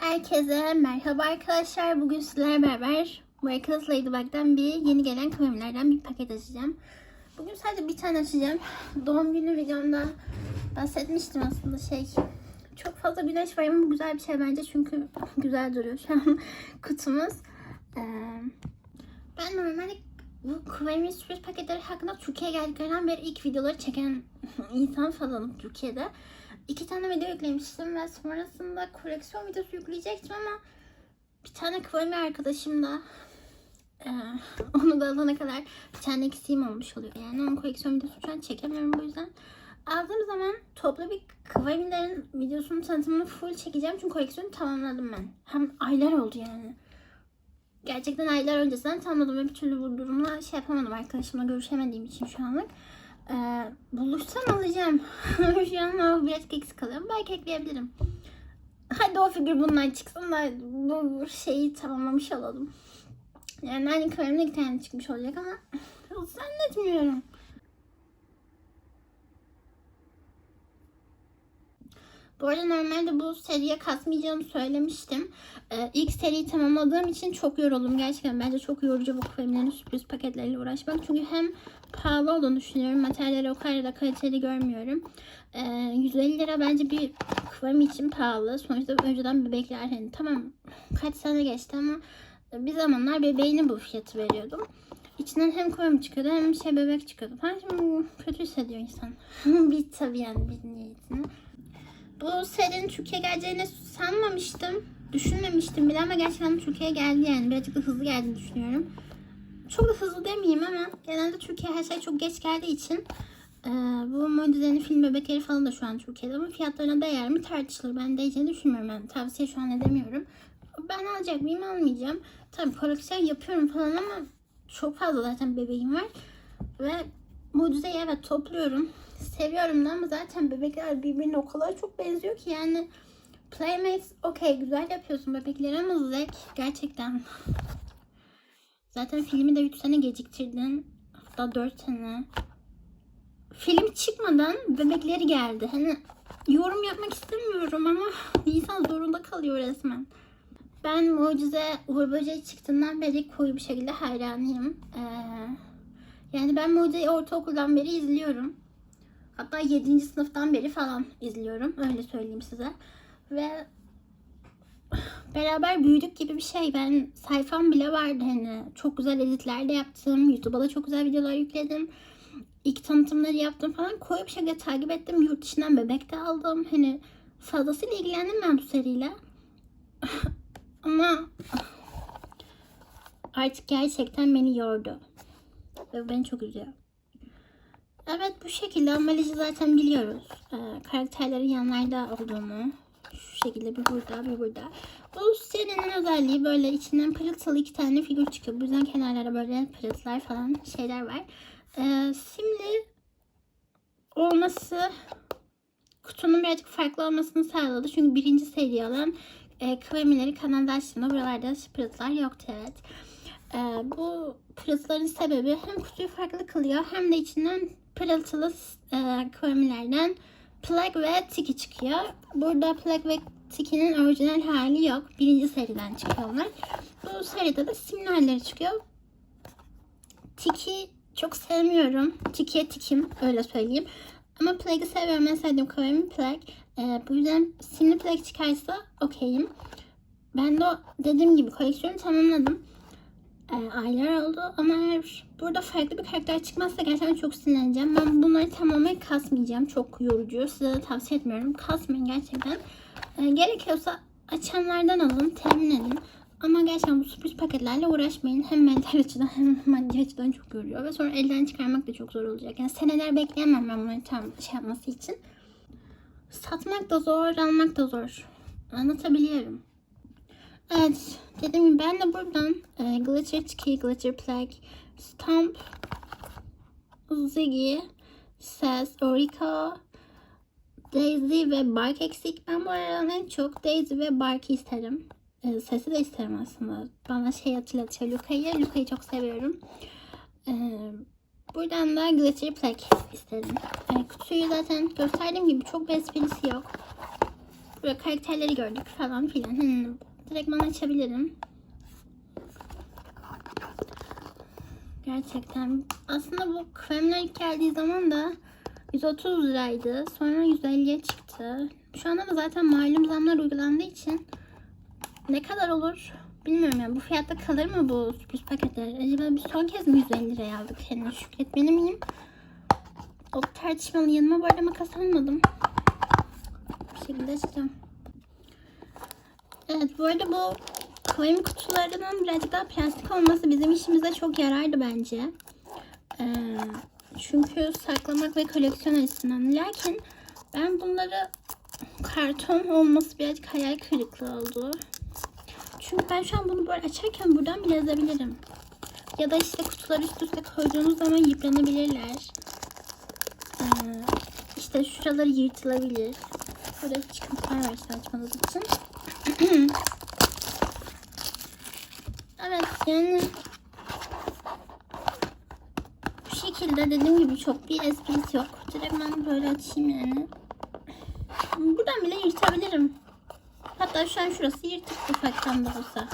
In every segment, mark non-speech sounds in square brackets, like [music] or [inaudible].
Herkese merhaba arkadaşlar. Bugün sizlerle beraber Miraculous Ladybug'dan bir yeni gelen kıvamlardan bir paket açacağım. Bugün sadece bir tane açacağım. Doğum günü videomda bahsetmiştim aslında şey. Çok fazla güneş var ama bu güzel bir şey bence çünkü [laughs] güzel duruyor şu an [laughs] kutumuz. Ee, ben normalde bu Kıvam'ın sürpriz paketleri hakkında Türkiye'ye geldiklerinden beri ilk videoları çeken [laughs] insan falanım Türkiye'de. İki tane video yüklemiştim ve sonrasında koleksiyon videosu yükleyecektim ama bir tane Kıvami arkadaşım da eee, [laughs] onu da alana kadar bir tane eksiğim olmuş oluyor. Yani onun koleksiyon videosu şu an çekemiyorum bu yüzden. Aldığım zaman toplu bir Kıvami'lerin videosunun tanıtımını full çekeceğim çünkü koleksiyonu tamamladım ben. Hem aylar oldu yani. Gerçekten aylar öncesinden tamamladım ve bir türlü bu durumla şey yapamadım arkadaşımla görüşemediğim için şu anlık. Ee, buluşsam alacağım. [laughs] Şu an o birazcık eksik kalıyorum. Belki ekleyebilirim. Hadi o figür bunlar çıksın da bu şeyi tamamlamış olalım. Yani aynı kalemde iki tane çıkmış olacak ama [laughs] zannetmiyorum. Bu arada normalde bu seriye kasmayacağımı söylemiştim. Ee, ilk seriyi tamamladığım için çok yoruldum. Gerçekten bence çok yorucu bu kremlerin sürpriz paketleriyle uğraşmak. Çünkü hem pahalı olduğunu düşünüyorum. Materyalleri o kadar da kaliteli görmüyorum. Ee, 150 lira bence bir krem için pahalı. Sonuçta önceden bebekler hani tamam kaç sene geçti ama bir zamanlar bebeğine bu fiyatı veriyordum. İçinden hem krem çıkıyordu hem şey bebek çıkıyordu. Ben şimdi kötü hissediyor insan. [laughs] bir tabii yani bir niyetini. Bu serinin Türkiye'ye geleceğini sanmamıştım. Düşünmemiştim bile ama gerçekten Türkiye'ye geldi yani. Birazcık da hızlı geldiğini düşünüyorum. Çok da hızlı demeyeyim ama genelde Türkiye her şey çok geç geldiği için e, bu Mucize'nin film bebekleri falan da şu an Türkiye'de ama fiyatlarına değer mi tartışılır. Ben değeceğini düşünmüyorum. Yani tavsiye şu an edemiyorum. Ben alacak mıyım almayacağım. Tabii koleksiyon yapıyorum falan ama çok fazla zaten bebeğim var. Ve Mucize'yi evet topluyorum. Seviyorum ama zaten bebekler birbirine o kadar çok benziyor ki yani Playmates okey güzel yapıyorsun bebekleri ama Zack gerçekten. Zaten filmi de 3 sene geciktirdin hatta 4 sene. Film çıkmadan bebekleri geldi. Hani yorum yapmak istemiyorum ama insan zorunda kalıyor resmen. Ben Mucize Uğur Böceği çıktığından beri koyu bir şekilde hayranıyım. Ee, yani ben Mucize'yi ortaokuldan beri izliyorum Hatta 7. sınıftan beri falan izliyorum. Öyle söyleyeyim size. Ve beraber büyüdük gibi bir şey. Ben sayfam bile vardı hani. Çok güzel editler de yaptım. YouTube'a da çok güzel videolar yükledim. İlk tanıtımları yaptım falan. Koyu bir şekilde takip ettim. Yurt dışından bebek de aldım. Hani fazlasıyla ilgilendim ben bu seriyle. [laughs] Ama artık gerçekten beni yordu. Ve beni çok üzüyor. Evet bu şekilde ambalajı zaten biliyoruz. Ee, karakterlerin yanlarda olduğunu. Şu şekilde bir burada bir burada. Bu serinin özelliği böyle içinden pırıltılı iki tane figür çıkıyor. Bu yüzden kenarlara böyle pırıltılar falan şeyler var. Ee, simli olması kutunun birazcık farklı olmasını sağladı. Çünkü birinci seri olan e, kıvamileri kanalda açtığımda buralarda pırıltılar yoktu evet. Ee, bu pırıltıların sebebi hem kutuyu farklı kılıyor hem de içinden pırıltılı e, kremilerden plak ve tiki çıkıyor. Burada plak ve tikinin orijinal hali yok. Birinci seriden çıkıyorlar. Bu seride de simlerleri çıkıyor. Tiki çok sevmiyorum. Tikiye tikim öyle söyleyeyim. Ama plak'ı seviyorum. En sevdiğim kremi plak. E, bu yüzden simli plak çıkarsa okeyim. Ben de dediğim gibi koleksiyonu tamamladım e, aylar oldu ama eğer burada farklı bir karakter çıkmazsa gerçekten çok sinirleneceğim. Ben bunları tamamen kasmayacağım. Çok yorucu. Size de tavsiye etmiyorum. Kasmayın gerçekten. E, gerekiyorsa açanlardan alın. Temin edin. Ama gerçekten bu sürpriz paketlerle uğraşmayın. Hem mental açıdan hem maddi açıdan çok yoruyor. Ve sonra elden çıkarmak da çok zor olacak. Yani seneler bekleyemem ben bunları tam şey yapması için. Satmak da zor, almak da zor. Anlatabiliyorum. Evet. Dediğim gibi ben de buradan e, Glitter Tiki, Glitter Plague, Stomp, Ziggy, Sass, Orica, Daisy ve Bark eksik. Ben bu aradan en çok Daisy ve Bark'ı isterim. E, sesi de isterim aslında. Bana şey hatırlatıyor Luca'yı. Luca'yı çok seviyorum. E, buradan da Glitter Plague isterim. E, kutuyu zaten gösterdiğim gibi çok bir yok. Böyle karakterleri gördük falan filan. Hmm. Direkt ben açabilirim. Gerçekten. Aslında bu kremler geldiği zaman da 130 liraydı. Sonra 150'ye çıktı. Şu anda da zaten malum zamlar uygulandığı için ne kadar olur bilmiyorum yani. Bu fiyatta kalır mı bu sürpriz paketler? Acaba bir son kez mi 150 liraya aldık? Kendine şükretmeli miyim? O tartışmalı yanıma bu arada makas almadım. Bir şekilde açacağım. Evet bu arada bu koyun kutularının birazcık daha plastik olması bizim işimize çok yarardı bence. Ee, çünkü saklamak ve koleksiyon açısından. Lakin ben bunları karton olması birazcık hayal kırıklığı oldu. Çünkü ben şu an bunu böyle açarken buradan bile yazabilirim. Ya da işte kutuları üst üste koyduğunuz zaman yıpranabilirler. Ee, işte şuraları yırtılabilir. Burada çıkıntılar var açmadığım için. [clears throat] evet yani bu şekilde dediğim gibi çok bir esprisi yok. Direkt ben böyle açayım yani. Buradan bile yırtabilirim. Hatta şu an şurası yırtık ufaktan da olsa.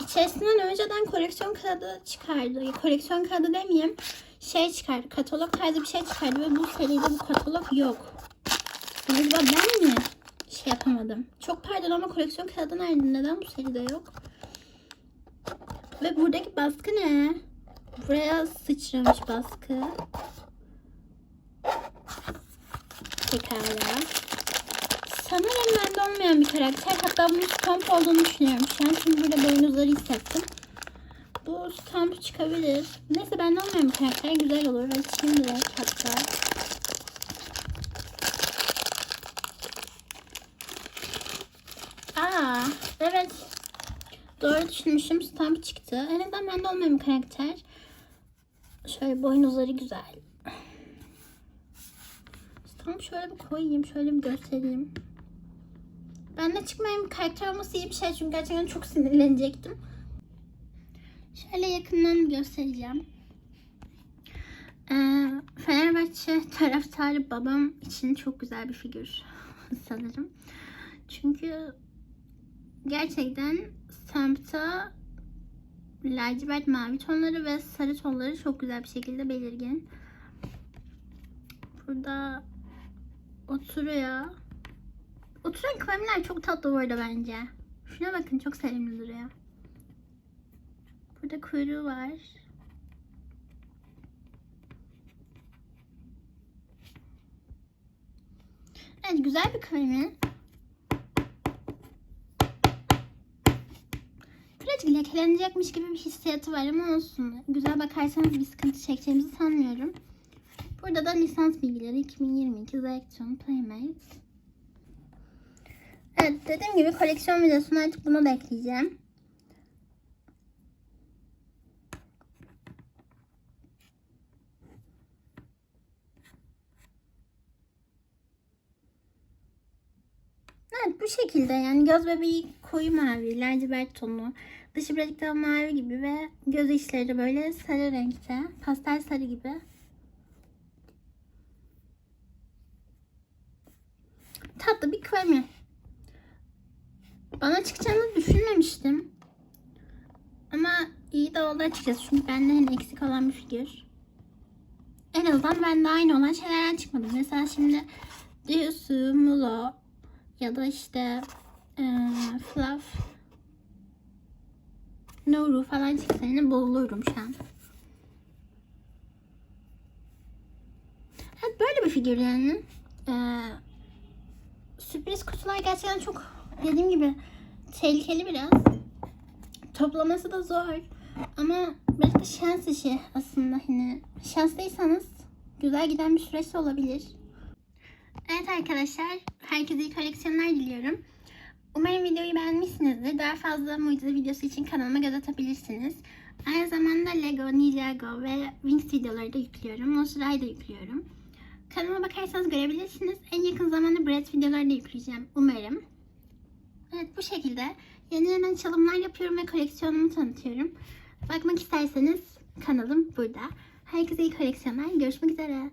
İçerisinden önceden koleksiyon kağıdı çıkardı. Koleksiyon kağıdı demeyeyim. Şey çıkardı. Katalog tarzı bir şey çıkardı ve bu seride bu katalog yok. Acaba ben mi şey yapamadım? Çok pardon ama koleksiyon kağıdı nerede? Neden bu seride yok? Ve buradaki baskı ne? Buraya sıçramış baskı. Pekala. Sanırım bende olmayan bir karakter. Hatta bunun stamp olduğunu düşünüyorum şu an. Çünkü burada boynuzları hissettim. Bu stamp çıkabilir. Neyse bende olmayan bir karakter güzel olur. Açayım direkt hatta. Evet. Doğru düşünmüşüm. Stamp çıktı. En azından bende olmayan bir karakter. Şöyle boynuzları güzel. Tam şöyle bir koyayım. Şöyle bir göstereyim. Bende çıkmayan bir karakter olması iyi bir şey. Çünkü gerçekten çok sinirlenecektim. Şöyle yakından göstereceğim. Ee, Fenerbahçe taraftarı babam için çok güzel bir figür [laughs] sanırım. Çünkü gerçekten Stamp'ta lacivert mavi tonları ve sarı tonları çok güzel bir şekilde belirgin. Burada oturuyor. Oturan kalemler çok tatlı bu arada bence. Şuna bakın çok sevimli duruyor. Burada kuyruğu var. Evet güzel bir kalemi. Birazcık lekelenecekmiş gibi bir hissiyatı var ama olsun. Güzel bakarsanız bir sıkıntı çekeceğimizi sanmıyorum. Burada da lisans bilgileri 2022 Zaytun Playmate. Evet dediğim gibi koleksiyon videosunu artık bunu da ekleyeceğim. Evet bu şekilde yani göz bebeği koyu mavi, lacivert tonu, dışı birazcık daha mavi gibi ve göz içleri böyle sarı renkte, pastel sarı gibi. Tatlı bir kremi. Bana çıkacağını düşünmemiştim. Ama iyi de oldu açıkçası çünkü bende hani eksik olan bir figür. En azından bende aynı olan şeylerden çıkmadı. Mesela şimdi Diyosu, Mulo ya da işte e, Fluff, Noru falan çıksa yine bulurum şu an. Evet böyle bir figür yani. Ee, sürpriz kutular gerçekten çok dediğim gibi tehlikeli biraz. Toplaması da zor. Ama biraz da şans işi aslında hani. Şanslıysanız güzel giden bir süreç olabilir. Evet arkadaşlar, herkese iyi koleksiyonlar diliyorum. Umarım videoyu beğenmişsinizdir. Daha fazla mucize videosu için kanalıma göz atabilirsiniz. Aynı zamanda Lego, Ninjago ve Wings videoları da yüklüyorum. Monster da yüklüyorum. Kanalıma bakarsanız görebilirsiniz. En yakın zamanda Brett videoları da yükleyeceğim. Umarım. Evet bu şekilde yeni yeni açılımlar yapıyorum ve koleksiyonumu tanıtıyorum. Bakmak isterseniz kanalım burada. Herkese iyi koleksiyonlar. Görüşmek üzere.